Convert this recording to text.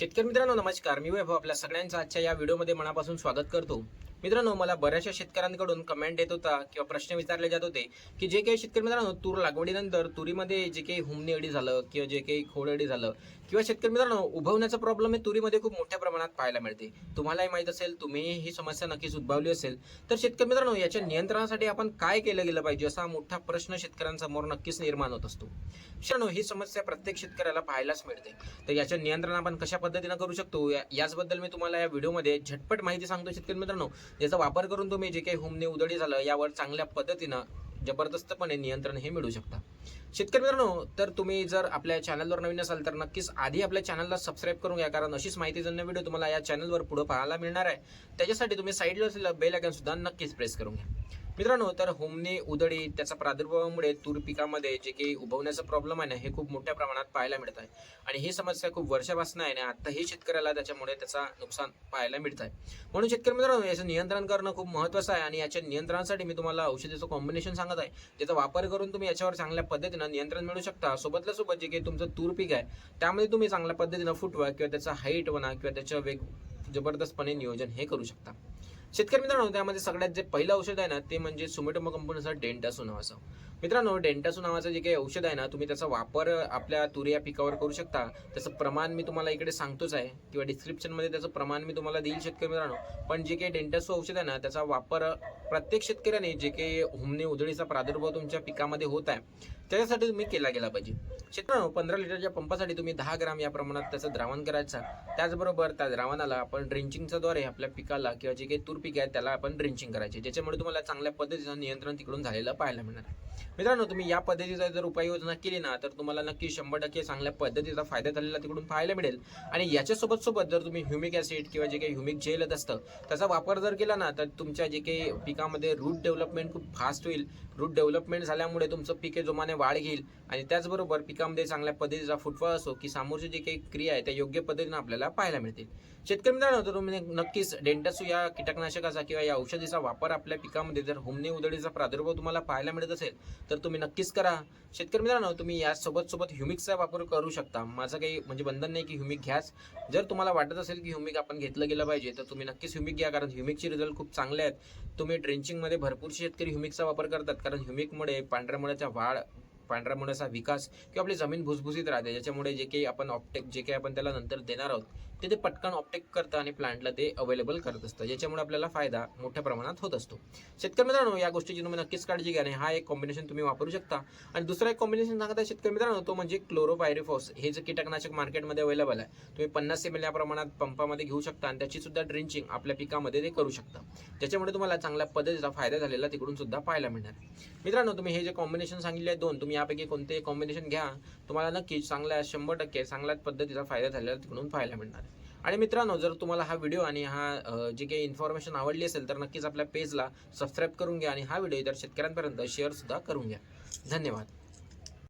शेतकरी मित्रांनो नमस्कार. मी वैभव आपल्या सगळ्यांचं आजच्या या व्हिडिओमध्ये मनापासून स्वागत करतो. मित्रांनो मला बऱ्याचशा शेतकऱ्यांकडून कमेंट येत होता किंवा प्रश्न विचारले जात होते की जे काही शेतकरी मित्रांनो तूर लागवडीनंतर तुरीमध्ये जे काही हुमणी अडी झालं किंवा जे काही खोडअडी झालं किंवा शेतकरी मित्रांनो उभवण्याचा प्रॉब्लेम हे तुरीमध्ये खूप मोठ्या प्रमाणात पाहायला मिळते. तुम्हालाही माहीत असेल तुम्ही ही समस्या नक्कीच उद्भवली असेल. तर शेतकरी मित्रांनो याच्या नियंत्रणासाठी आपण काय केलं गेलं पाहिजे असा मोठा प्रश्न शेतकऱ्यांसमोर नक्कीच निर्माण होत असतो. मित्रांनो ही समस्या प्रत्येक शेतकऱ्याला पाहायलाच मिळते. तर याच्या नियंत्रण आपण कशा पद्धतीनं करू शकतो? या- याचबद्दल मी तुम्हाला या व्हिडिओमध्ये झटपट माहिती सांगतो शेतकरी मित्रांनो. याचा वापर करून तुम्ही जे काही होमने उदळी झालं यावर चांगल्या पद्धतीनं जबरदस्तपणे नियंत्रण हे मिळू शकता. शेतकरी मित्रांनो तर तुम्ही जर आपल्या चॅनलवर नवीन असाल तर नक्कीच आधी आपल्या चॅनलला सबस्क्राईब करून घ्या कारण अशीच माहितीजन्य व्हिडिओ तुम्हाला या चॅनलवर पुढे पाहायला मिळणार आहे. त्याच्यासाठी तुम्ही साईडला असलेलं बेल आयकन सुद्धा नक्कीच प्रेस करून घ्या. मित्रांनो तर होमने उदळी त्याचा प्रादुर्भावामुळे तूर पिकामध्ये जे काही उभवण्याचा प्रॉब्लेम आहे ना हे खूप मोठ्या प्रमाणात पाहायला मिळत आहे आणि ही समस्या खूप वर्षापासून आहे आणि आताही शेतकऱ्याला त्याच्यामुळे त्याचा नुकसान पाहायला मिळत आहे म्हणून शेतकरी मित्रांनो याचं नियंत्रण करणं खूप महत्त्वाचं आहे आणि याच्या नियंत्रणासाठी मी तुम्हाला औषधीचं कॉम्बिनेशन सांगत आहे. त्याचा वापर करून तुम्ही याच्यावर चांगल्या पद्धतीनं नियंत्रण मिळू शकता. सोबतल्या सोबत जे काही तुमचं तूर पीक आहे त्यामध्ये तुम्ही चांगल्या पद्धतीनं फुटवा किंवा त्याचा हाईट म्हणा किंवा त्याचं वेग जबरदस्तपणे नियोजन हे करू शकता. शेतकरी मित्रांनो त्यामध्ये सगळ्यात जे पहिलं औषध आहे ना ते म्हणजे सुमेटोमो कंपनीचा डेंटासो नावाचं मित्रांनो डेंटासू नावाचं जे काही औषध आहे ना तुम्ही त्याचा वापर आपल्या तुरी या पिकावर करू शकता. त्याचं प्रमाण मी तुम्हाला इकडे सांगतोच आहे किंवा डिस्क्रिप्शनमध्ये त्याचं प्रमाण मी तुम्हाला देईल शेतकरी मित्रांनो. पण जे काही डेंटासू औषध आहे ना त्याचा वापर प्रत्येक शेतकऱ्याने जे काही हुमणे उधळीचा प्रादुर्भाव तुमच्या पिकामध्ये होत आहे त्याच्यासाठी तुम्ही केला गेला पाहिजे. शेतकऱ्यांनो पंधरा लिटरच्या पंपासाठी तुम्ही दहा ग्राम या प्रमाणात त्याचं द्रावण करायचं. त्याचबरोबर त्या द्रावणाला आपण ड्रिंचिंगच्याद्वारे आपल्या पिकाला किंवा जे काही तूर पीक आहे त्याला आपण ड्रिंचिंग करायचे ज्याच्यामुळे तुम्हाला चांगल्या पद्धतीचं नियंत्रण तिकडून झालेलं पाहायला मिळणार आहे. मित्रांनो तुम्ही या पद्धतीचा जर उपाययोजना केली ना तर तुम्हाला नक्की शंभर टक्के चांगल्या पद्धतीचा फायदा झालेला तिकडून पाहायला मिळेल. आणि याच्यासोबत सोबत जर तुम्ही ह्युमिक ॲसिड किंवा जे काही ह्युमिक जेल येत असतं त्याचा वापर जर केला ना तर तुमच्या जे काही पिकामध्ये रूट डेव्हलपमेंट खूप फास्ट होईल. रूट डेव्हलपमेंट झाल्यामुळे तुमचं पीक जोमाने वाढ घेईल. आणि त्याचबरोबर पिकामध्ये चांगल्या पद्धतीचा फुटवा असो की समोरची जी काही क्रिया आहे त्या योग्य पद्धतीने आपल्याला पाहायला मिळतील. शेतकरी मित्रांनो तर तुम्ही नक्कीच डेंटासू या कीटकनाशकाचा किंवा या औषधीचा वापर आपल्या पिकामध्ये जर होमने उधळीचा प्रादुर्भाव तुम्हाला पाहायला मिळत असेल तर तुम्ही नक्कीच करा. शेतकरी मित्रांनो तुम्ही यासोबत सोबत ह्युमिकचा वापर करू शकता. माझं काही म्हणजे बंधन नाही की ह्युमिक घ्याच. जर तुम्हाला वाटत असेल की ह्युमिक आपण घेतलं गेलं पाहिजे तर तुम्ही नक्कीच ह्युमिक घ्या कारण ह्युमिकचे रिझल्ट खूप चांगले आहेत. तुम्ही ड्रेंचिंगमध्ये भरपूर शेतकरी ह्युमिकचा वापर करतात कारण ह्युमिकमुळे पांढऱ्या मुळ्याच्या वाढ पांढऱ्या मुळाचा विकास किंवा आपली जमीन भुसभुसीत राहते. ज्याच्यामुळे जे काही आपण ऑप्टेक जे काही आपण त्याला नंतर देणार आहोत ते ते पटकन ऑप्टेक करतं आणि प्लांटला ते अवेलेबल करत असतं. ज्याच्यामुळे आपल्याला फायदा मोठ्या प्रमाणात होत असतो. शेतकरी मित्रांनो या गोष्टीची तुम्ही नक्कीच काळजी घ्या आणि हा एक कॉम्बिनेशन तुम्ही वापरू शकता. आणि दुसरा एक कॉम्बिनेशन सांगत आहे शेतकरी मित्रांनो तो म्हणजे क्लोरोपायरिफॉस हे जे कीटकनाशक मार्केटमध्ये अवेलेबल आहे तुम्ही पन्नास एम एल या प्रमाणात पंपामध्ये घेऊ शकता आणि त्याची सुद्धा ड्रिंचिंग आपल्या पिकामध्ये ते करू शकता. त्याच्यामुळे तुम्हाला चांगल्या पद्धतीचा फायदा झालेला तिकडून सुद्धा पाहायला मिळणार आहे. मित्रांनो तुम्ही हे जे कॉम्बिनेशन सांगितले आहेत दोन तुम्ही यापैकी कोणते कॉम्बिनेशन घ्या. तुम्हाला नक्कीच चांगल्या शंभर टक्के चांगल्याच पद्धतीचा फायदा झालेला तिकडून पाहायला मिळणार आहे. आणि मित्रांनो जर तुम्हाला हा व्हिडिओ आणि हा जी जे काही इन्फॉर्मेशन आवडली असेल तर नक्कीच आपल्या पेजला सबस्क्राईब करून घ्या आणि हा व्हिडिओ इतर शेतकऱ्यांपर्यंत शेअरसुद्धा करून घ्या. धन्यवाद.